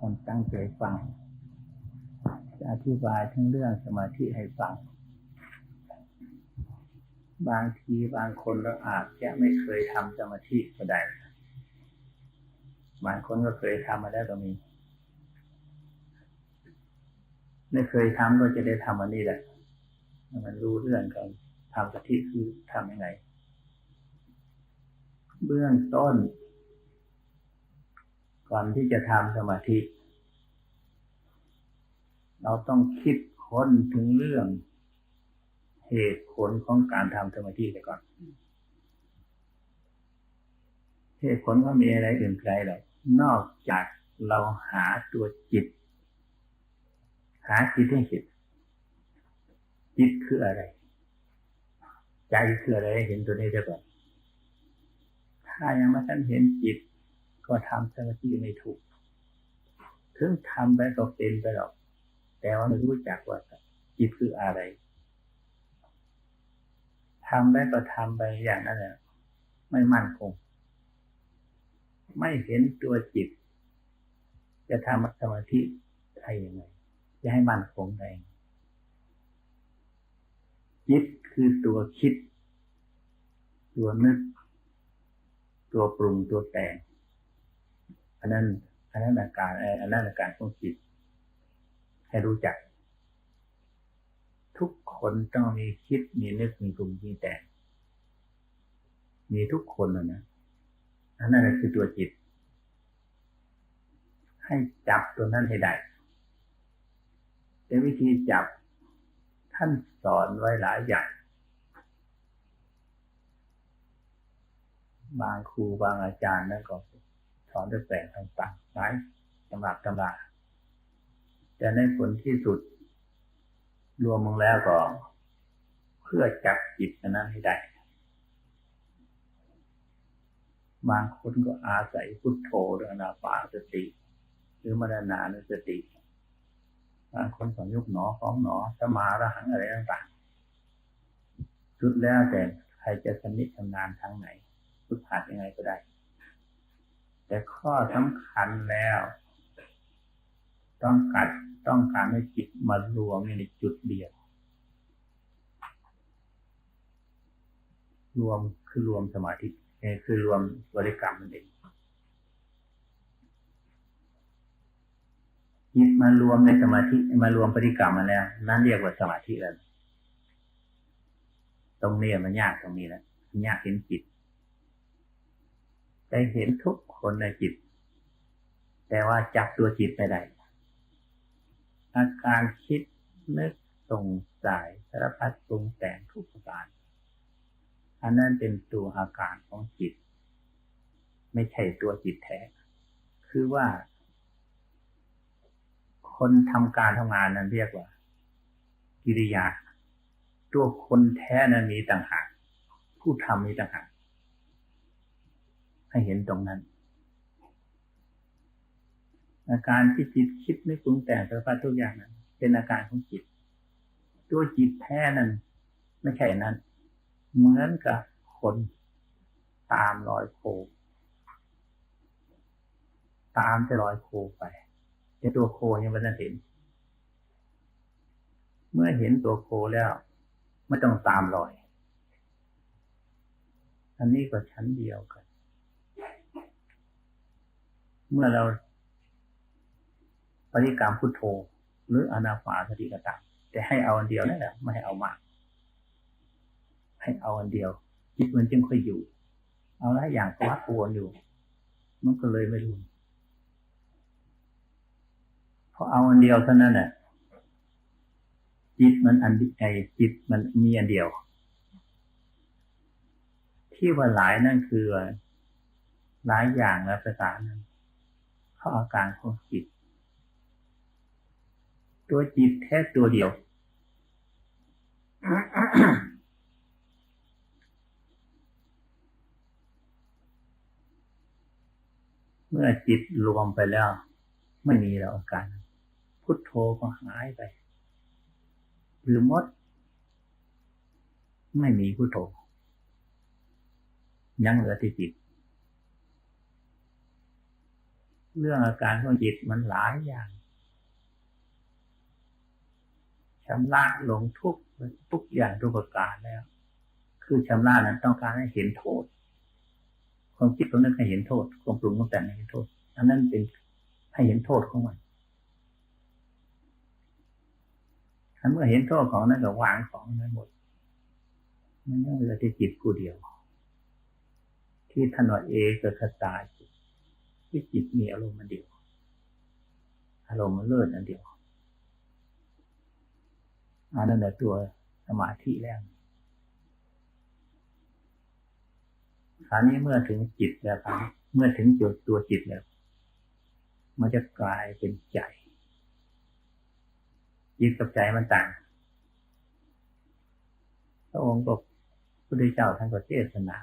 คนตั้งใจฟัง จะอธิบายทั้งเรื่องสมาธิให้ฟัง บางทีบางคนเราอาจจะไม่เคยทำสมาธิก็ได้บางคนก็เคยทำมาแล้วก็มี ไม่เคยทำก็จะได้ทำอันนี้แหละ มันรู้เรื่องการทำสมาธิคือทำยังไง เบื้องต้น ก่อนที่จะทำสมาธิ เราต้องคิดค้นถึงเรื่อง เหตุผลของการทำสมาธิไปก่อน เหตุผลก็มีอะไรอื่นไกลหรอกนอกจากเราหาตัวจิต หาจิตให้เห็นจิตคืออะไร ใจคืออะไรเห็นตัวนี้ได้ก่อนถ้ายังไม่ทันเห็นจิต ก็ทำสมาธิไม่ถูก ถึงทำไปก็เป็นไปหรอก แต่ว่าไม่รู้จักว่าจิตคืออะไรทำไปก็ทำไปอย่างนั้นแหละไม่มั่นคง ไม่เห็นตัวจิต จะทำสมาธิได้ยังไงจะให้มั่นคงได้จิตคือตัวคิด ตัวนึก ตัวปรุงตัวแต่ง อันนั้นอันนั้นอาการอันนั้นอาการของจิต ให้รู้จัก ทุกคนต้องมีคิดมีนึกมีปรุงมีแต่งมีทุกคนนะนะอันนั้นคือตัวจิต ให้จับตัวนั้นให้ได้แต่วิธีจับท่านสอนไว้หลายอย่างบางครูบางอาจารย์นั่นก็ สอนด้วยแปลงต่างๆหลายตำรับตำราแต่ในผลที่สุด รวมลงแล้วก็ เพื่อจับจิตนั้นให้ได้ บางคนก็อาศัยพุทโธหรืออนาปานสติ หรือมรณานุสติ บางคนก็ยุกหนอของหนอสมาระหังอะไรต่างๆสุดแล้วแต่ใครจะสนิทชำนาญทางไหนฝึกหัดยังไงก็ได้ แต่ข้อสำคัญแล้ว ต้องกัดต้องการให้จิตมารวมในจุดเดียว รวมคือรวมสมาธิคือรวมบริกรรมนั่นเองจิตมารวมในสมาธิมารวมบริกรรมมาแล้วนั่นเรียกว่าสมาธิแล้วตรงนี้มันยากตรงนี้แล้วยากเห็นจิต ได้เห็นทุกคนในจิต แต่ว่าจับตัวจิตไปได้อาการคิดนึกสงสัยสารพัดปรุงแต่งทุกประการอันนั้นเป็นตัวอาการของจิต ไม่ใช่ตัวจิตแท้ คือว่า คนทำการทำงานนั้นเรียกว่า กิริยา ตัวคนแท้นั้นมีต่างหาก ผู้ทำมีต่างหาก ให้เห็นตรงนั้น อาการที่จิตคิดไม่ปรุงแต่งสารพัดทุกอย่างนั้นเป็นอาการของจิต ตัวจิตแท้นั้น ไม่ใช่นั้น เหมือนกับคนตามรอยโค ตามจะรอยโคไปแต่ตัวโคยังไม่ได้เห็น เมื่อเห็นตัวโคแล้วไม่ต้องตามรอย อันนี้ก็ชั้นเดียวกัน เมื่อเราปฏิกรรมพุทโธ หรืออนาปาสติกตะแต่ให้เอาอันเดียวนั่นแหละไม่ให้เอามาก ให้เอาอันเดียวจิตมันจึงค่อยอยู่ เอาหลายอย่างก็วัดวนอยู่ มันก็เลยไม่รู้พอเอาอันเดียวเท่านั้นแหละจิตมันอันไอจิตมันมีอันเดียว ที่ว่าหลายนั่นคือหลายอย่างและภาษานั้น เขาอาการของจิต ตัวจิตแค่ตัวเดียว เมื่อจิตรวมไปแล้ว ไม่มีแล้วอาการ พุทโธก็หายไป หรือมด ไม่มีพุทโธยังเหลือที่จิต เรื่องอาการของจิตมันหลายอย่างชำระลงทุกทุกอย่างทุกประการแล้ว คือชำระนั้นต้องการให้เห็นโทษ ความคิดตรงนั้นให้เห็นโทษ ความปรุงต้องแต่งให้เห็นโทษ อันนั้นเป็นให้เห็นโทษของมันถ้าเมื่อเห็นโทษของนั้นก็วางของนั้นหมด มันยังเหลือที่จิตผู้เดียว ที่ถนอดเอกคตาจิต ที่จิตมีอารมณ์มันเดียว อารมณ์มันเลิศอันเดียวอันนั้นแหละตัวสมาธิแล้วคราวนี้เมื่อถึงจิตแล้วครับเมื่อถึงจุดตัวจิตแล้ว มันจะกลายเป็นใจจิตกับใจมันต่างพระองค์ก็พระพุทธเจ้าท่านก็เทศนา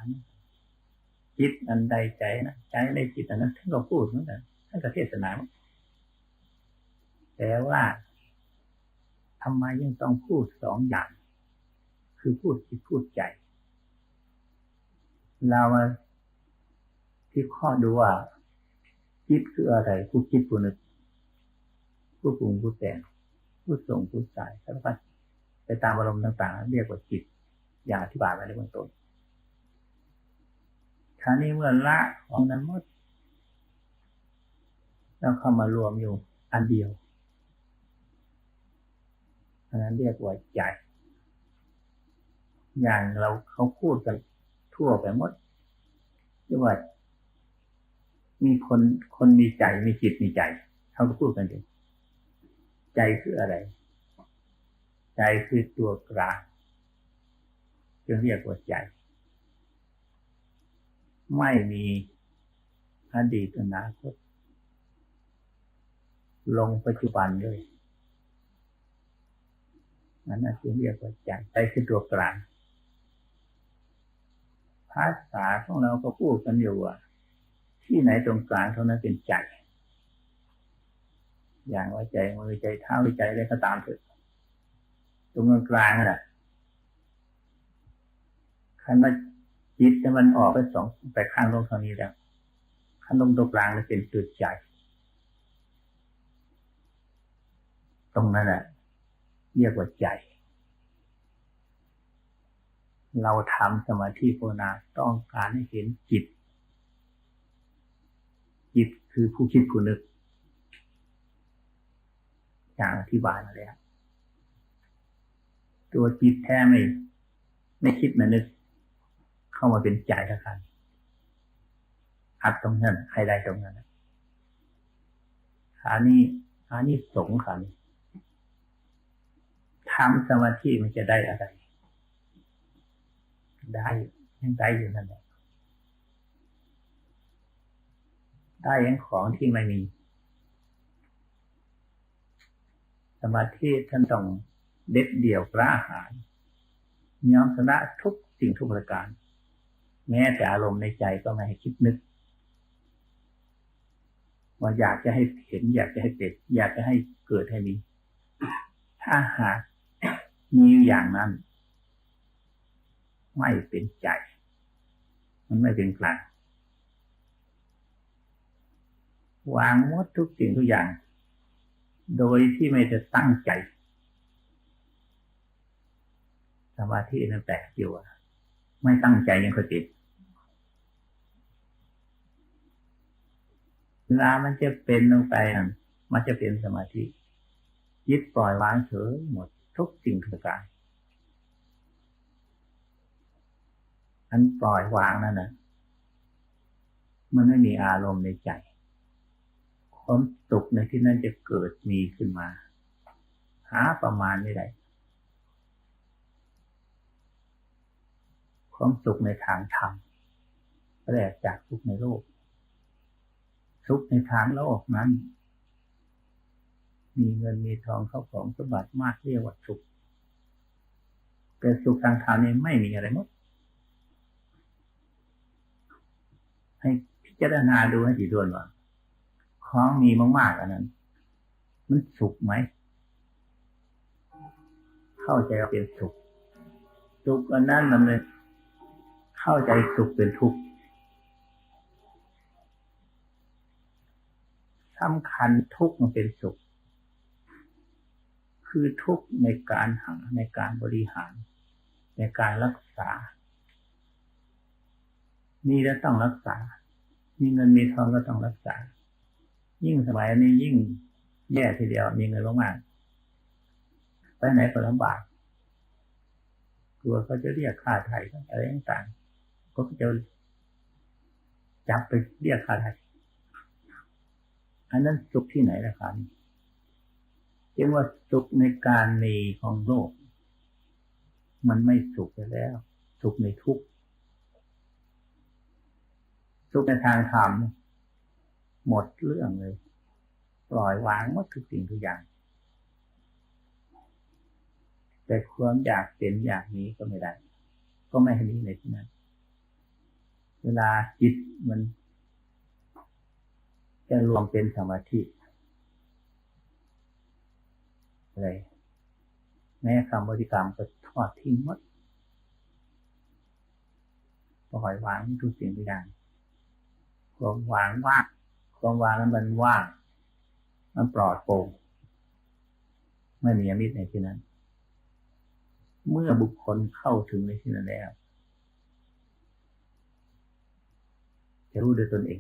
จิตอันใดใจนะใจในจิตอันนั้นท่านก็พูดเหมือนกันท่านก็เทศนาแต่ว่าทำไมยังต้องพูดสองอย่าง คือพูดจิตพูดใจ เรามาที่ข้อดูว่าจิตคืออะไรผู้คิดผู้นึกผู้ปรุงผู้แต่งผู้ส่งผู้จ่ายสารพัดไปตามอารมณ์ต่าง ๆ เรียกว่าจิต อย่างอธิบายไว้ในเบื้องต้น คราวนี้เมื่อละของนั้นหมดแล้วเข้ามารวมอยู่อันเดียวอันนั้นเรียกว่าใจ อย่างเราเขาพูดกันทั่วไปหมดเรียกว่า มีคนคนมีใจมีจิตมีใจเขาก็พูดกันอยู่ใจคืออะไร ใจคือตัวกลางจึงเรียกว่าใจ ไม่มีอดีตอนาคต ลงปัจจุบันเลยนั่นนะที่เรียกว่าใจใจคือตัวกลางภาษาของเราก็พูดกันอยู่ว่าที่ไหนตรงกลางเท่านั้นเป็นใจ อย่างว่าใจมือใจเท้าหรือใจอะไรก็ตามเถอะตรงกลางนั่นแหละคันว่า จิตจะมันออกไปสองไปข้างลงเท่านี้แล้วคันลงตรงกลางมันเป็นตัวใจ ตรงนั้นแหละเรียกว่าใจ เราทำสมาธิภาวนาต้องการให้เห็นจิต จิตคือผู้คิดผู้นึกอย่างอธิบายมาแล้วตัวจิตแท้ไม่ ไม่คิดไม่นึก เข้ามาเป็นใจแล้วกันอัดตรงนั้นให้ได้ตรงนั้นขานี้ขานี้สงขานี้ทำสมาธิมันจะได้อะไร ได้ยังได้อยู่นั่นแหละได้ยังของที่ไม่มี สมาธิท่านต้องเด็ดเดี่ยวกล้าหาญยอมชนะทุกสิ่งทุกประการ แม้แต่อารมณ์ในใจก็ไม่ให้คิดนึก ว่าอยากจะให้เห็น อยากจะให้เป็นอยากจะให้เกิดให้มี ถ้าหากมีอย่างนั้น ไม่เป็นใจ มันไม่เป็นกลางวางหมดทุกสิ่งทุกอย่าง โดยที่ไม่จะตั้งใจสมาธินั้นแปลกอยู่ไม่ตั้งใจยังก็ติด เวลามันจะเป็นลงไปมันจะเป็นสมาธิยึดปล่อยวางเฉยหมดทุกสิ่งทุกการอันปล่อยวางนั่นนะมันไม่มีอารมณ์ในใจความสุขในที่นั้นจะเกิดมีขึ้นมา หาประมาณไม่ได้ความสุขในทางธรรมแปลกจากทุกในโลก สุขในทางโลกนั้น มีเงินมีทองเข้าของสมบัติมากเรียกว่าสุขแต่สุขทางธรรมนี่ไม่มีอะไรหมดให้พิจารณาดูให้ดีด้วยว่าของมีมากๆอันนั้น มันสุขไหม เข้าใจว่าเป็นสุข สุขอันนั้นมันเลยเข้าใจสุขเป็นทุกข์ สำคัญทุกข์มันเป็นสุข คือทุกข์ในการหาในการบริหาร ในการรักษามีแล้วต้องรักษา มีเงินมีทองก็ต้องรักษา ยิ่งสมัยนี้ยิ่งแย่ทีเดียวมีเงินมากๆไปไหนก็ลำบากกลัวเขาจะเรียกค่าไถ่อะไรต่างๆก็จะจับไปเรียกค่าไถ่ อันนั้นสุขที่ไหนล่ะครับเรียกว่าสุขในการมีของโลก มันไม่สุขไปแล้ว สุขในทุกข์สุขในทางธรรมหมดเรื่องเลย ปล่อยวางหมดทุกสิ่งทุกอย่าง แต่ความอยากเป็นอยากนี้ก็ไม่ได้ ก็ไม่ให้มีในที่นั้น เวลาจิตมัน จะรวมเป็นสมาธิอะไรแม้คำบริกรรมก็ทอดทิ้งหมดปล่อยวางทุกสิ่งทุกอย่างความวางว่างความวางนั้นมันว่าง มันปลอดโปร่งไม่มีอมิตรในที่นั้น เมื่อบุคคลเข้าถึงในที่นั้นแล้วจะรู้ด้วยตนเอง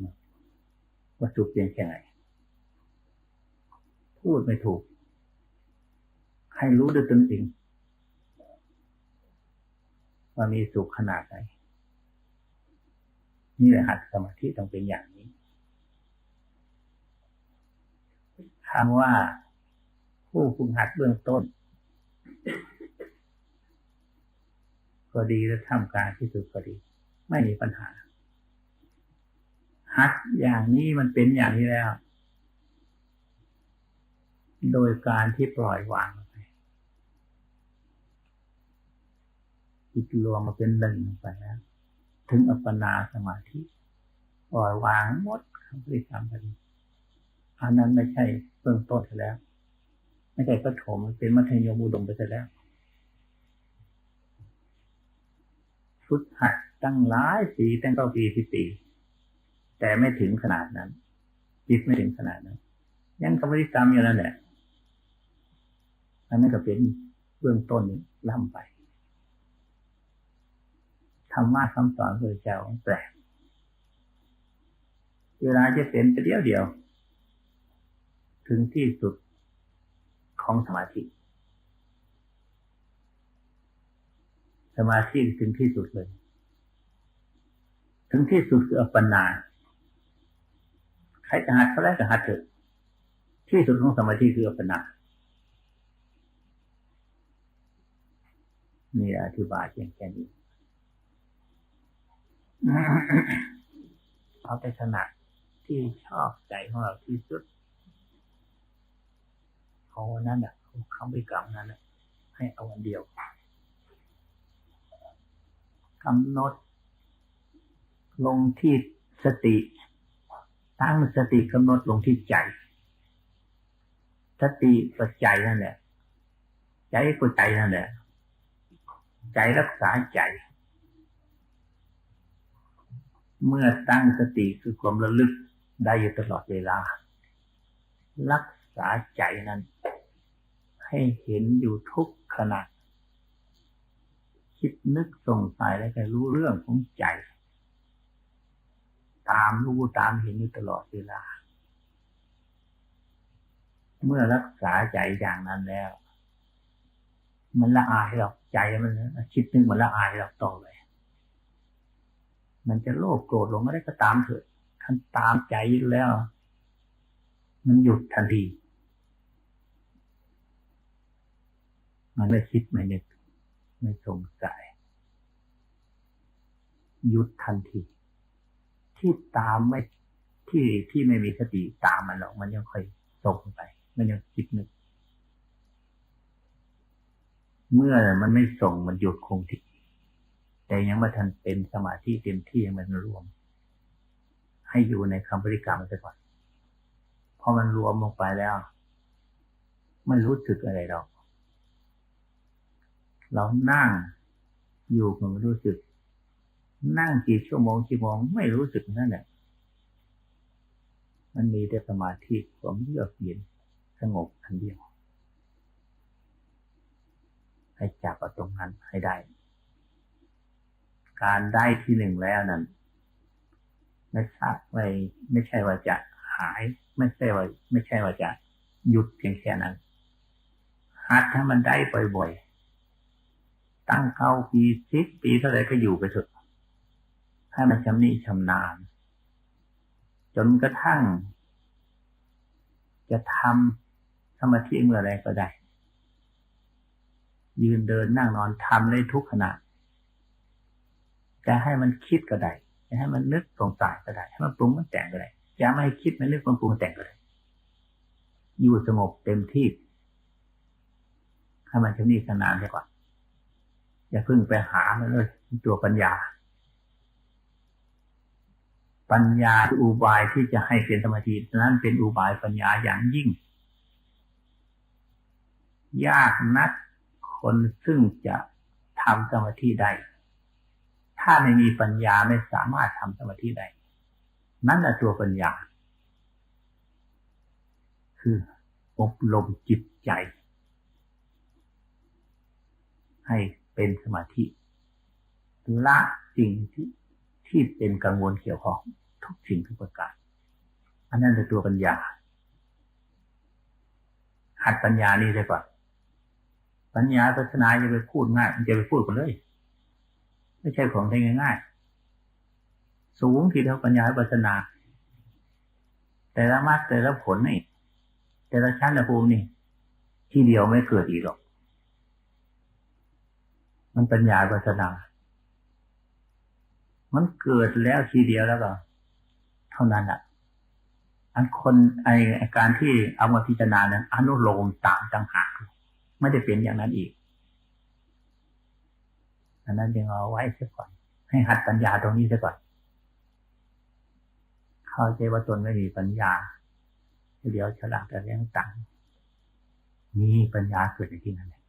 ว่าสุขเพียงแค่ไหนพูดไม่ถูก ให้รู้ด้วยตนเองว่ามีสุขขนาดไหนนี่แหละหัดสมาธิต้องเป็นอย่างนี้คำว่าผู้ฝึกหัดเบื้องต้น ก็ดีและทำการที่สุดก็ดี ไม่มีปัญหา หัดอย่างนี้มันเป็นอย่างนี้แล้ว โดยการที่ปล่อยวางไปจิตรวมมาเป็นหนึ่งไปแล้วถึงอัปปนาสมาธิปล่อยวางหมดคำบริกรรมไปอันนั้นไม่ใช่เบื้องต้นไปแล้ว ไม่ใช่ประถมเป็นมัธยมอุดมไปแล้วฟุดหัดตั้งหลายปีตั้งเก้าปีสิบปี แต่ไม่ถึงขนาดนั้น จิตไม่ถึงขนาดนั้น ยังกรรมริกรรมอยู่นั่นแหละอันนั้นก็เป็นเบื้องต้นล่ำไปธรรมะคำสอนพระเจ้าแปลกเวลาจะเป็นไปเดียวเดียว ถึงที่สุดของสมาธิสมาธิถึงที่สุดเลย ถึงที่สุดคืออัปปนา ใครจะหัดเขาได้ก็หัดเถอะที่สุดของสมาธิคืออัปปนานี่อธิบายเพียงแค่นี้เอาแต่ถนัดที่ชอบใจของเราที่สุดเขานั้นอะเขาไปกรรมนั้นอะให้เอาอันเดียวกำหนดลงที่สติ ตั้งสติกำหนดลงที่ใจ สติก็ใจนั่นแหละ ใจก็ใจนั่นแหละ ใจรักษาใจ เมื่อตั้งสติคือความระลึกได้อยู่ตลอดเวลา รักษาใจนั้น ให้เห็นอยู่ทุกขณะคิดนึกสงสัยแล้วก็รู้เรื่องของใจ ตามรู้ตามเห็นอยู่ตลอดเวลา เมื่อรักษาใจอย่างนั้นแล้ว มันละอายหรอกใจมันคิดนึงมันละอายหรอกต่อเลย มันจะโลภโกรธลงไม่ได้ก็ตามเถอะท่านตามใจแล้ว มันหยุดทันทีมันไม่คิดไม่นึกไม่สงสัยหยุดทันที ที่ตามไม่ที่ที่ไม่มีสติตามมันหรอกมันยังค่อยส่งไป มันยังคิดนึก เมื่อมันไม่ส่งมันหยุดคงที่แต่ยังไม่ทันเป็นสมาธิเต็มที่ยังมันรวม ให้อยู่ในคำบริกรรมไปก่อนพอมันรวมลงไปแล้ว ไม่รู้สึกอะไรหรอกเรานั่งอยู่กับมันรู้สึก นั่งกี่ชั่วโมงกี่โมงไม่รู้สึกนั่นแหละมันมีแต่สมาธิความเยือกเย็นสงบอันเดียว ให้จับเอาตรงนั้นให้ได้ การได้ที่หนึ่งแล้วนั้นไม่ใช่ไม่ไม่ใช่ว่าจะหาย ไม่ใช่ว่า ไม่ใช่ว่าจะหยุดเพียงแค่นั้นหัดถ้ามันได้บ่อยๆตั้งเข้าปีสิบปีเท่าไรก็อยู่ไปเถอะ ให้มันชำนิชำนาญ จนกระทั่ง จะทำสมาธิเมื่อไรก็ได้ ยืนเดินนั่งนอนทำได้ทุกขณะจะให้มันคิดก็ได้จะให้มันนึกสงสัยก็ได้ ให้มันปรุงมันแต่งก็ได้จะไม่ให้คิดไม่นึกมันปรุงแต่งก็ได้ อยู่สงบเต็มที่ให้มันชำนิชำนาญดีกว่าอย่าเพิ่งไปหามันเลยตัวปัญญา ปัญญาอุบายที่จะให้เป็นสมาธินั้นเป็นอุบายปัญญาอย่างยิ่ง ยากนักคนซึ่งจะทำสมาธิได้ ถ้าไม่มีปัญญาไม่สามารถทำสมาธิได้ นั่นแหละตัวปัญญา คืออบรมจิตใจ ให้เป็นสมาธิละสิ่งที่ ที่เป็นกังวลเกี่ยวข้องทุกสิ่งทุกประการ อันนั้นเป็นตัวปัญญา หัดปัญญานี่ได้ก่อนปัญญาศาสนาจะไปพูดง่ายมันจะไปพูดกันเลย ไม่ใช่ของได้ง่ายๆ สูงทีเดียวปัญญาศาสนา แต่ละมรรคแต่ละผลนี่แต่ละชั้นละภูมินี่ ที่เดียวไม่เกิดอีกหรอก มันปัญญาศาสนา มันเกิดแล้วทีเดียวแล้วก็ เท่านั้นแหละอันคนไอการที่เอามาพิจารณานั้นอนุโลมตามต่างหากไม่ได้เป็นอย่างนั้นอีก อันนั้นยังเอาไว้เสียก่อน ให้หัดปัญญาตรงนี้เสียก่อน เข้าใจว่าตนไม่มีปัญญาเดี๋ยวฉลาดแต่เรื่องต่างมีปัญญาเกิดในที่นั้นเลย